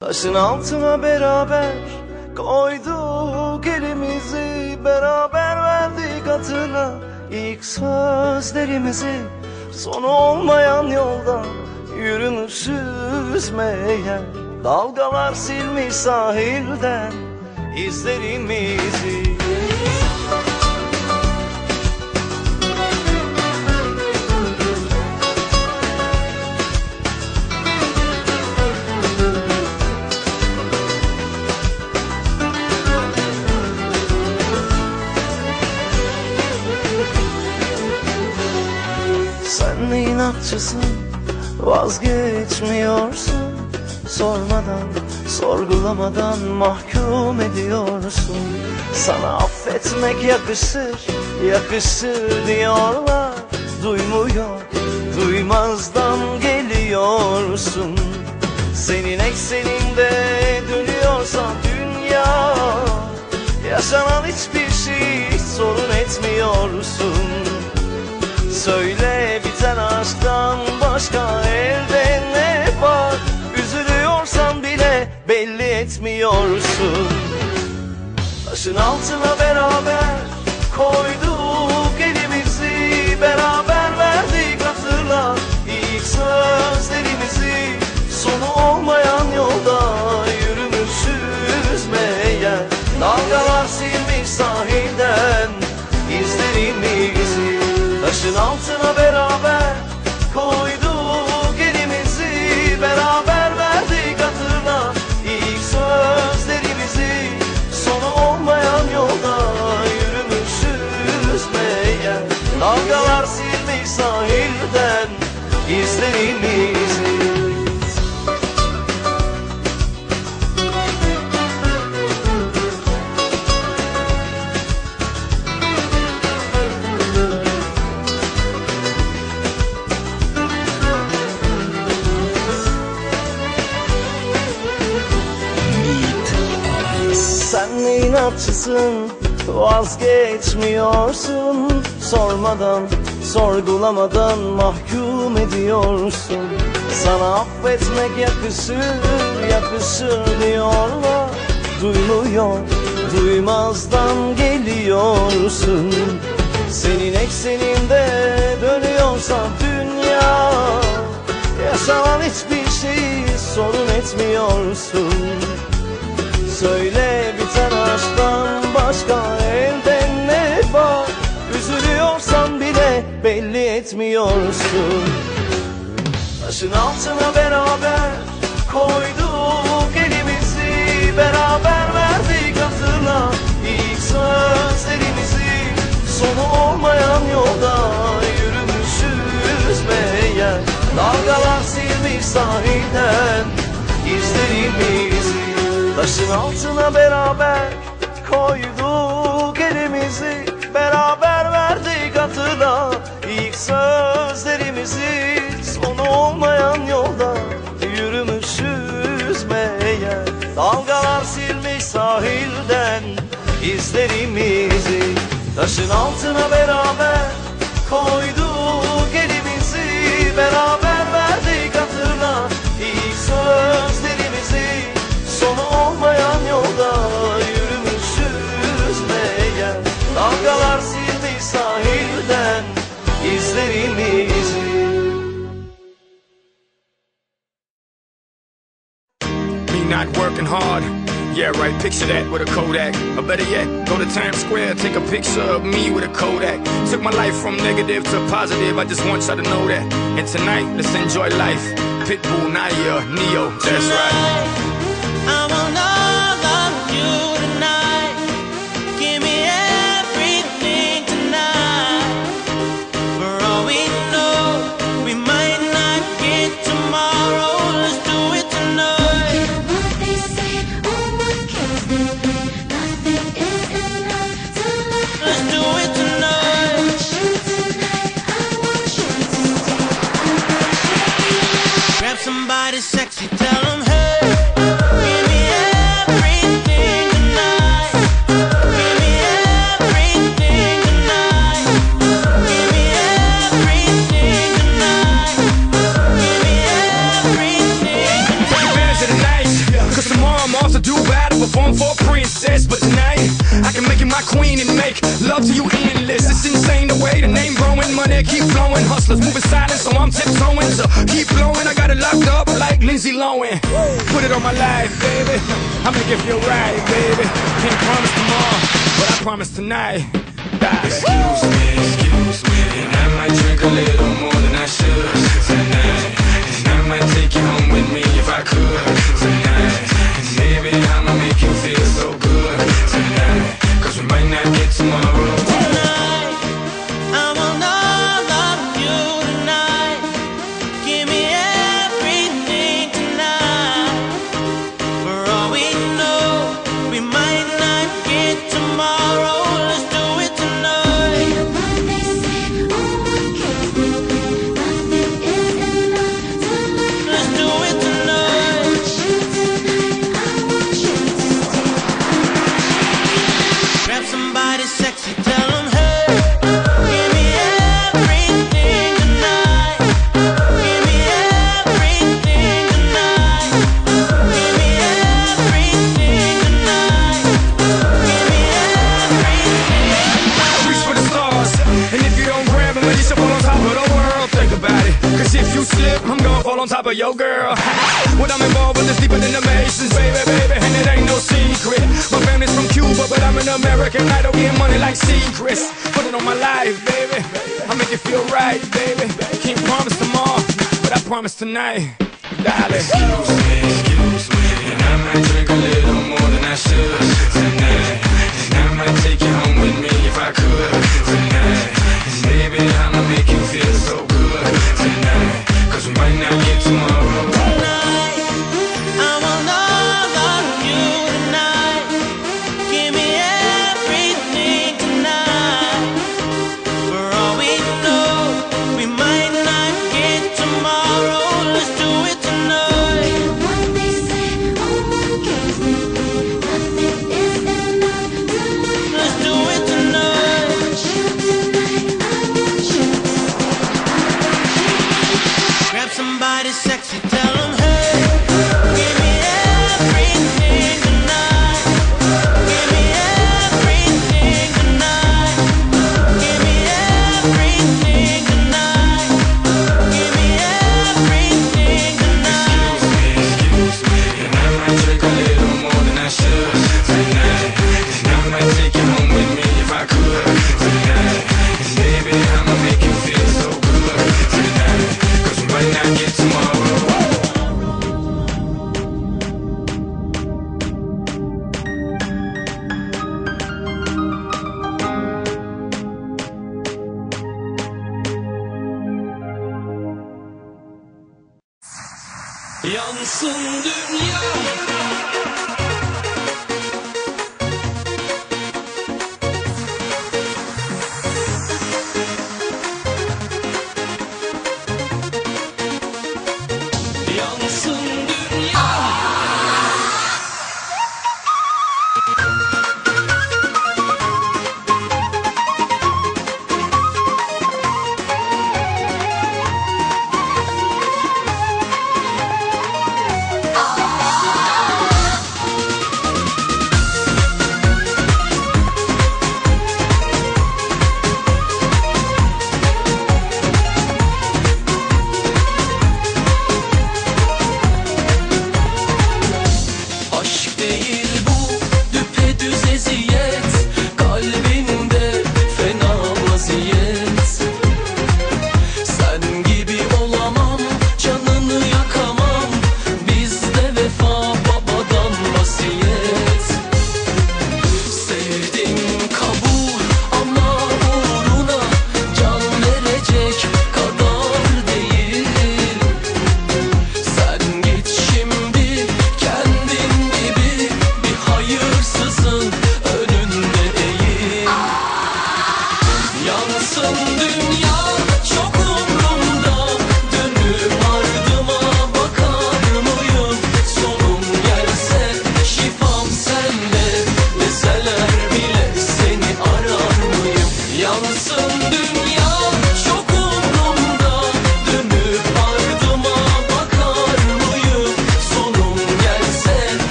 Taşın altına beraber koyduk elimizi. Beraber verdik hatırla ilk sözlerimizi. Sonu olmayan yolda yürümüşüz meğer Dalgalar silmiş sahilden izlerimizi vazgeçmiyorsun. Sormadan sorgulamadan mahkum ediyorsun. Sana affetmek yakışır yakışır diyorlar. Duymuyor duymazdan geliyorsun. Senin ekseninde dönüyorsa dünya Yaşanan hiçbir şey etmiyorsun Taşın altına beraber koyduk inatçısın vazgeçmiyorsun. Sormadan sorgulamadan mahkum ediyorsun. Sana affetmek yakışır yakışır diyorlar Duymuyor duymazdan geliyorsun. Senin ekseninde dönüyorsa dünya Yaşanan hiçbir şeyi sorun etmiyorsun. Söyle biten aşktan başka elde ne var? Üzülüyorsan bile belli etmiyorsun. Taşın altına beraber koyduk elimizi. Beraber verdik hatırla ilk sözlerimizi. Sonu olmayan yolda yürümüşüz meğer. Dalgalar silmiş sahilden izlerimizi Taşın altına beraber koyduk elimizi. Beraber verdik hatırla ilk sözlerimizi. Sonu olmayan yolda yürümüşüz meğer. Dalgalar silmiş sahilden izlerimizi. Taşın altına beraber not working hard. Yeah, right, picture that with a Kodak. Or better yet, go to Times Square, take a picture of me with a Kodak. Took my life from negative to positive, I just want y'all to know that. And tonight, let's enjoy life. Pitbull, Naya, Neo, that's right. I sexy, tell them hey. Make love to you endless. It's insane the way the name growing, money keep flowing. Hustlers moving silent, so I'm tiptoeing. So keep blowing, I got it locked up like Lindsay Lohan. Put it on my life, baby. I'm gonna give you a ride, baby. Can't promise tomorrow, but I promise tonight. Excuse me, excuse me, and I might drink a little more than I should top of your girl. what I'm involved with is deeper than the Masons, baby, baby, and it ain't no secret. My family's from Cuba, but I'm an American idol, getting money like secrets. Put it on my life, baby. I make it feel right, baby. Can't promise tomorrow, but I promise tonight, darling. Excuse me, excuse me, and I might drink a little more than I should tonight. And I might take you home with me if I could tonight. And maybe I'ma make you feel so Yansın dünya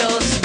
adiós.